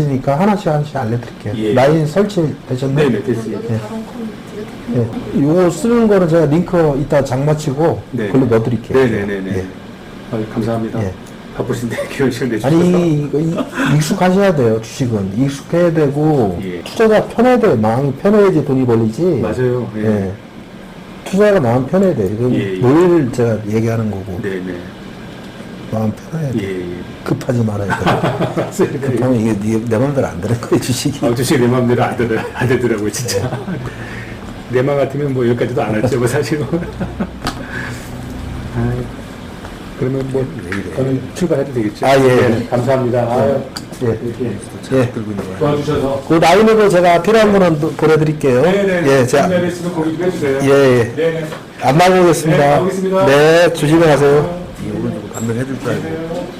비싸지니까 하나씩 하나씩 알려드릴게요. 예. 라인 설치 되셨나요? 네네 됐어요. 여기 다른 컴퓨터 예. 요거 쓰는 거는 제가 링크 이따 장마치고 네. 글로 넣어드릴게요. 네네네네. 예. 아, 감사합니다. 예. 바쁘신데 귀한 시간 내주셔서. 아니 이거 이- 익숙하셔야 돼요 주식은 익숙해야 되고 예. 투자가 편해야 돼요 마음이 편해야지 돈이 벌리지 맞아요. 예. 예. 투자가 마음 편해야 돼요 이건 예, 예. 늘 제가 얘기하는 거고 네네. 마음 편해야 돼 예. 예. 급하지 말아야 돼 급하면 이게 네- 내 맘대로 안 되는 거예요 주식이 아, 주식이 내 마음대로 안, 되더, 안 되더라고요, 진짜. 내 맘 같으면 뭐 여기까지도 안 할지, 뭐 사실은. 아, 그러면 뭐, 저는 출발해도 되겠죠? 아, 예. 네, 감사합니다. 아유, 예. 이렇게 예. 도와주셔서. 그 라인으로 제가 필요한 거는 또 보내드릴게요 네네. 예, 제가 네좀 해주세요. 예, 예. 네네. 안 나오겠습니다 네, 가보겠습니다. 네 조심히 가세요 I'm a heavy president.